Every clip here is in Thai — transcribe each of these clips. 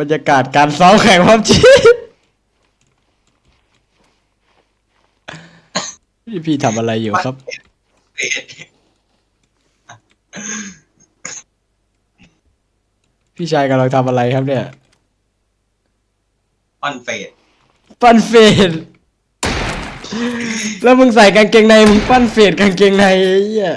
บรรยากาศการซ้อมแข่งพับจีพี่พี่ทำอะไรอยู่ครับ พี่ชายกำลังทำอะไรครับเนี่ยออนเฟดปั้นเฟดแล้วมึงใส่กางเกงในมึงปั้นเฟดกางเกงในไอ้เหี้ย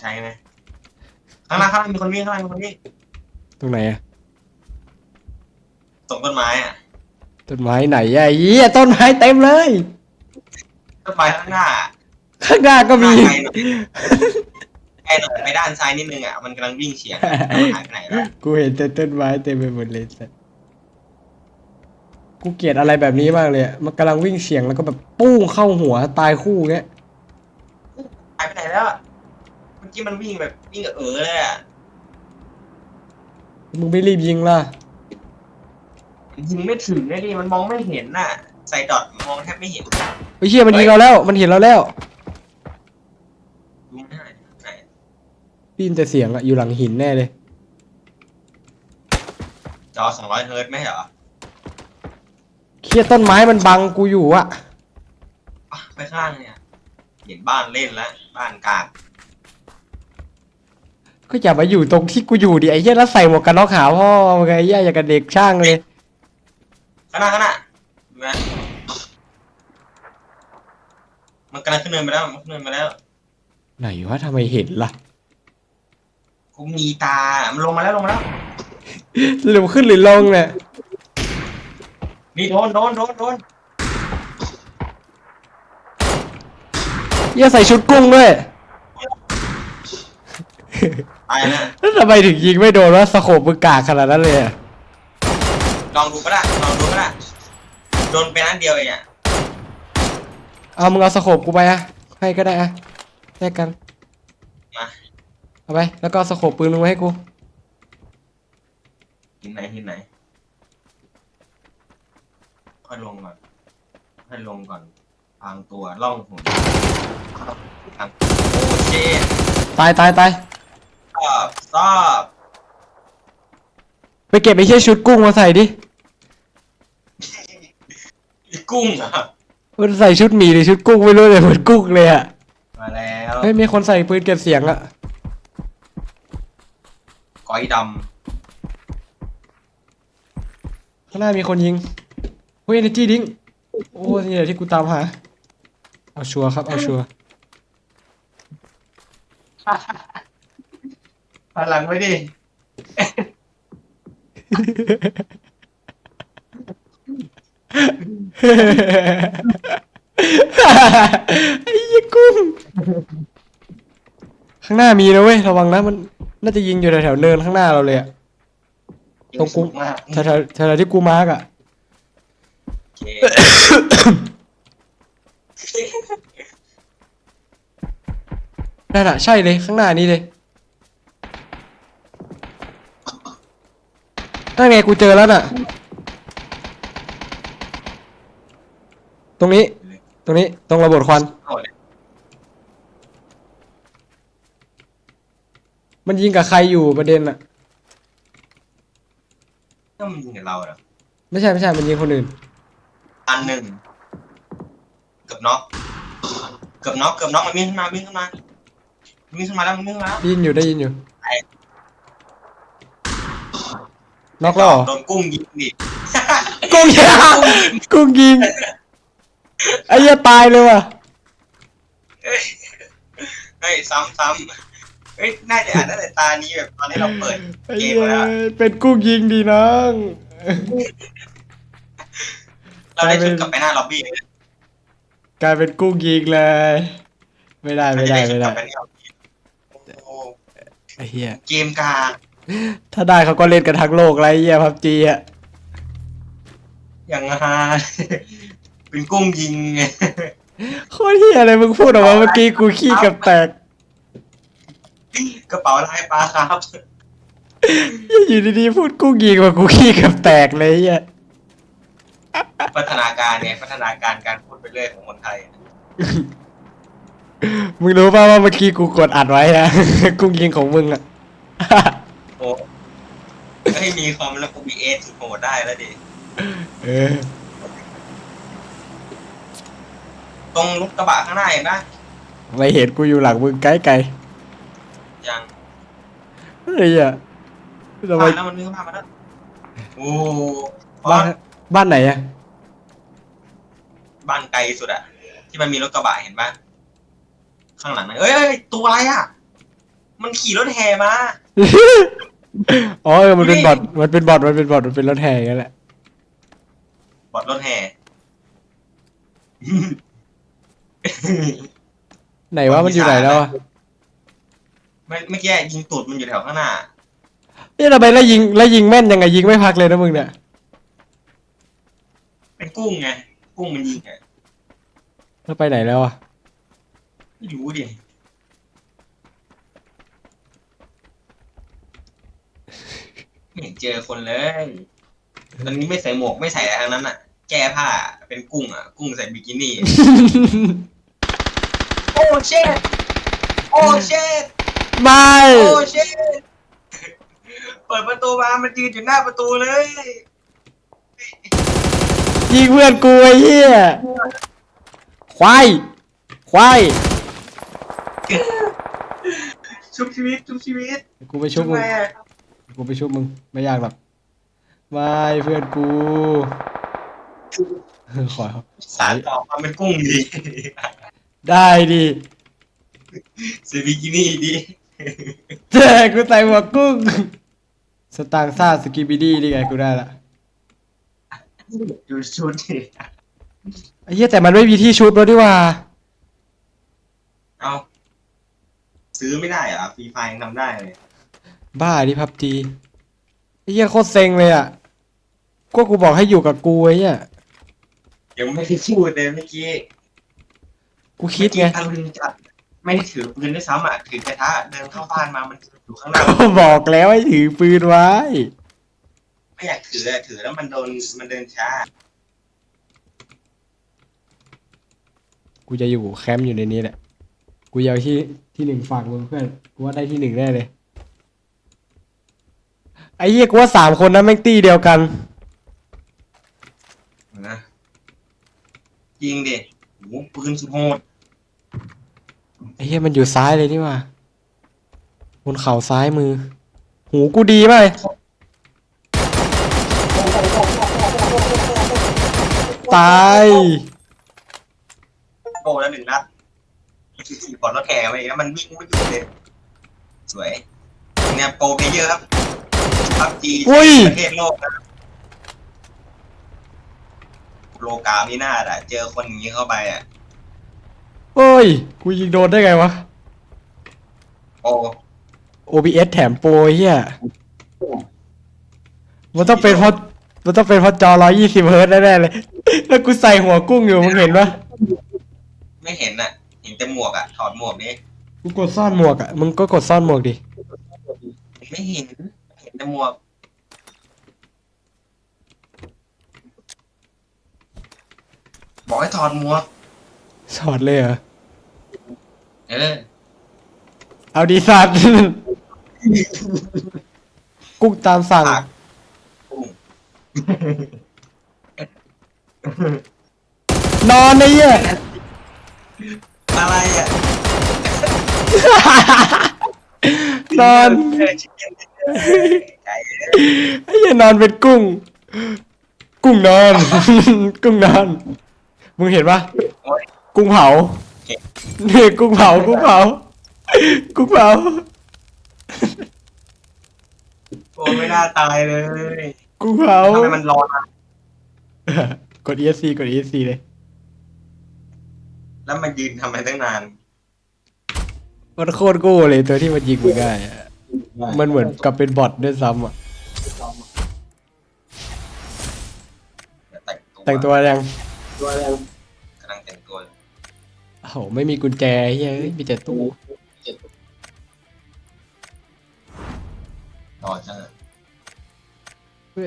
ใช้ไหมข้างล่างข้างล่างมีคนวิ่งข้างล่างมีคนวิ่งตรงไหนอะ ตรงต้นไม้อะต้นไม้ไหนอะไอ้เหี้ยต้นไม้เต็มเลย ต้นไม้ข้างหน้าข้างหน้าก็มี ไกลหน่อยไกลหน่อยไปด้านซ้ายนิดนึงอะมันกำลังวิ่งเฉียงหายไปไหนแล้วกูเห็นแต่ต้นไม้เต็มไปหมดเลยสัสกูเกลียดอะไรแบบนี้มากเลยอะมันกำลังวิ่งเฉียงแล้วก็แบบปุ้งเข้าหัวตายคู่เงี้ย หายไปไหนแล้วอะเมื่อกี้มันวิ่งแบบวิ่งกับเออเลยอะมึงไม่รีบยิงล่ะ ยิงไม่ถึงเลยดิมันมองไม่เห็นน่ะใส่ดอทมองแทบไม่เห็นไอ้เชี่ยมันยิงเราแล้ว มันเห็นเราแล้วดูไม่ได้ไหนได้ยินแต่เสียงอะอยู่หลังหินแน่เลย จอสองร้อยเฮิร์ตซ์ไหมเหรอเคียต้นไม้มันบังกูอยู่อะอะไปข้างล่างเนี่ย เห็นบ้านเล่นแล้ว บ้านกลางก็อย่ามาอยู่ตรงที่กูอยู่ดิไอ้เหี้ยแล้วใส่หมวกกันน็อกหาพ่อมึงไงไอ้เหี้ยอย่างกับเด็กช่างเลย ข้างหน้าข้างหน้าดูนะมันกำลังขึ้นเนินไปแล้วมันขึ้นเนินไปแล้ว ไหนวะทำไมเห็นล่ะกูมีตา มันลงมาแล้วลงมาแล้วหรือขึ้นหรือลงเนี่ยนี่โดนโดนโดนโดนเหี้ยใส่ชุดกุ้งด้วยตายนะแล้วทำไมถึงยิงไม่โดนวะสโคปมึงกากขนาดนั้นเลยอะ ลองดูก็ได้ลองดูก็ได้โดนไปนัดเดียวเองอะเอามึงเอาสโคปกูไปอะให้ก็ได้อะแลกกันมาเอาไปแล้วก็เอาสโคปปืนมึงไว้ให้กูหินไหนหินไหนค่อยลงก่อนค่อยลงก่อนพรางตัวล่องหุ่นทางโอเคตายตายตายชอบชอบไปเก็บไอ้เชี่ยชุดกุ้งมาใส่ดิอี กุ้งอะมันใส่ชุดหมีหรือชุดกุ้งไม่รู้เลยเหมือนกุ้งเลยอะมาแล้วเฮ้ยมีคนใส่ปืนเก็บเสียงอะก้อยดข้างหน้ามีคนยิงเฮ้ยเอเนจีดิ้งโอ้นี่แหละที่กูตามหาเอาชัวร์ครับเอาชัวร์ำพลังไว้ดิ ไอ้ยี่กุ้งข้างหน้ามีนะเว้ยระวังนะมัน น่าจะยิงอยู่แถวๆเนินข้างหน้าเราเลยอะตรงกุ้งมากแถวๆแถวๆที่กูมาร์กอะโอเคนั่นอะใช่เลยข้างหน้านี้เลยนั่นไงกูเจอแล้วน่ะ ตรงนี้ ตรงนี้ ตรงระเบิดควันเอาเลยมันยิงกับใครอยู่ประเด็นอะถ้ามันยิงกับเราเหรอไม่ใช่ไม่ใช่ มันยิงคนอื่น อันหนึ่งเกือบน็อกเกือบน็อกเกือบน็อกมันวิ่งขึ้นมาวิ่งขึ้นมามันวิ่งขึ้นมาแล้วมันวิ่งขึ้นมาแล้วได้ยินอยู่ได้ยินอยู่ น็อกแล้วเหรอโดนกุ้งยิงดิ กุ้งยิง กุ้งยิง ไอ้เหี้ยตายเลยว่ะเฮ้ยซ้ำซ้ำเฮ้ยน่าจะอ่านตั้งแต่ตานี้แบบตอนที่เราเปิดไอ้เกเหี้มแล้วยเป็นกุ้งยิงดีน้องเราได้ชุดกลับไปหน้าล็อบบี้เลยกลายเป็นกุ้งยิงเลย ไม่ได้ไม่ได้เราจะไม่ชุกได้ลับปหน้าล็อบบี้โอ้โหไอ้เหี้ยเกมกลางถ้าได้เขาก็เล่นกันทั้งโลกไรเหี้ยพับจีอะอย่างฮา เป็นกุ้งยิงไงโคตรเหี้ยอะไรมึงพูดออกมาเมื่อกี้กูขี้กับแตกกระเป๋าลายปลาครับ อยู่ดีๆพูดกุ้งยิงมากูขี้กับแตกเลยเหี้ยพัฒนาการเนี่ยพัฒนาการการพูดไปเรื่อยของคนไทย มึงรู้ป่าวว่าเมื่อกี้กูกดอัดไว้อะกุ้งยิงของมึงอะโอ้เฮ้ยมีคอมแล้ว OBS สุดโหดได้แล้วดิเออ ตรงรถกระบะข้างหน้าเห็นปะไม่เห็นกูอยู่หลังมึงไกลไกลยังๆเฮ้ยอะทำไมผ่านแล้วมันวิ่งผ่านมาแล้วโอ้บ้านบ้านไหนอะบ้านไกลสุดอะที่มันมีรถกระบะเห็นปะข้างหลังนะเอ้ยเอ้ยตัวอะไรอะมันขี่รถแห่มา อ๋อเออมันเป็นบอทมันเป็นบอทมันเป็นบอทมันเป็นรถแห่กันแหละ บอดรถแห่ ไหนวะมันอยู่ไหนแล้วอะไม่เมื่อกี้ยิงตูดมันอยู่แถวข้างหน้าเอ๊ะทำไมแล้วยิงแล้วยิงแม่นยังไงยิงไม่พักเลยนะมึงเนี่ย เป็นกุ้งไง กุ้งมันยิงไงแล้วไปไหนแล้วอะไม่รู้ดิไม่เห็นเจอคนเลย ตอนนี้ไม่ใส่หมวกไม่ใส่อะไรทั้งนั้นอะ แก้ผ้าเป็นกุ้งอะ กุ้งใส่บิกินี่ โอ้เชดโอ้เชดไม่โอ้เชดเปิดประตูมา มันยืนอยู่หน้าประตูเลย ยิงเพื่อนกูไอ้เหี้ยควายควายชุบชีวิต ชุบชีวิตกูไปชุบมึงไงอะกูไปชุบมึง ไม่ยากหรอกไม่เพื่อนกู ขอสารต่อความเป็นกุ้งดี ได้ดิใส่บิกินี่ดีเจ้กูใส่หัวกุ้ง สตางค์ซ่าสกิบิดี้นี่ไงกูได้ละดูชุดดิไอ้เหี้ยแต่มันไม่มีที่ชุบแล้วดิว่า เอาซื้อไม่ได้เหรอฟรีไฟทำได้เลยบ้าดิพับจีไอ้เหี้ยโคตรเซ็งเลยอะก็กูบอกให้อยู่กับกูไอ้เหี้ยยังไม่ได้พูดเลยเมื่อกี้ กูคิดไงเมื่อกี้ทารุณจัดไม่ได้ถือปืนด้วยซ้ำอะถือกระทะเดินเข้าบ้านมามันอยู่ข้างหน้าก็บอกแล้วให้ถือปืนไว้ ไม่อยากถืออะถือแล้วมันโดนมันเดินช้า กูจะอยู่แคมป์อยู่ในนี้แหละ กูจะเอาที่ที่หนึ่งฝากมึงเพื่อน กูว่าได้ที่หนึ่งแน่เลย ไอ้เหี้ยกูว่าสามคนนั้นแม่งตีเดียวกันนะยิงดิโหปืนสุดโหดไอ้ เหี้ยมันอยู่ซ้ายเลยนี่หว่าบนเข่าซ้ายมือ หูกูดีไหมากเลยตายโอ้แล้วหนึ่งนัดก่อนรถแข่ไปอีกแล้วมันวิ่งไม่หยุดเลยสวยเนี่ยโปรเพลเยอร์ครับพับจีอุ้ยประเทศโลกนะโลกาไม่น่าอะ เจอคนอย่างนี้เข้าไปอะ โอ้ย กูยิงโดนได้ไงวะ โอ้ OBS แถมโปรไอ้เฮียมันต้องเป็นเพราะมันต้องเป็นเพราะจอ 120เฮิร์ตซ์แน่ๆเลย แล้วกูใส่หัวกุ้งอยู่มึงเห็นปะไม่เห็นอะ เห็นแต่หมวกอะ ถอดหมวกนี้กูกดซ่อนหมวกอะ มึงก็กดซ่อนหมวกดิ ไม่เห็น เห็นแต่หมวก บอกให้ถอดหมวก สอดเลยเหรอ เออ เอาดีสัตว์ กุ้งตามสั่งปากกุ้งนอนไอ้เหี้ยอะไรอะนอนไก่ไอ้เหี้ยนอนเป็นกุ้ง กุ้งนอน กุ้งนอน มึงเห็นปะโอ๊ย กุ้งเผาเห็นนี่กุ้งเผากุ้งเผากุ้งเผาโอ้ไม่น่าตายเลยกุ้งเผาทำไมมันร้อนอะกด ESC กด ESC เลย แล้วมันยืนทำไมตั้งนานมันโคตรโก้เลยตัวที่มันยิงมึงได้อะมันเหมือนกับเป็นบอทด้วยซ้ำอะ แต่งตัวแต่งตัวยังกำลังแต่งตัวอยู่ โอ้โหไม่มีกุญแจเฮ้ยเอ้ยมีแต่ตู้ต่อจ้า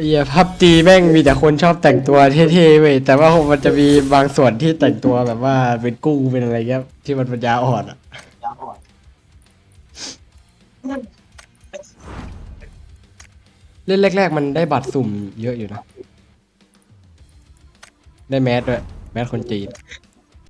เฮียพับจีแม่งมีแต่คนชอบแต่งตัวเท่ๆเว้ยแต่ว่ามันจะมีบางส่วนที่แต่งตัวแบบว่าเป็นกุ้งเป็นอะไรเงี้ยที่มันปัญญาอ่อนอะกเล่นแรก ๆ มันได้บัตรสุ่มเยอะอยู่นะ ได้แมสด้วยแมสคนจีน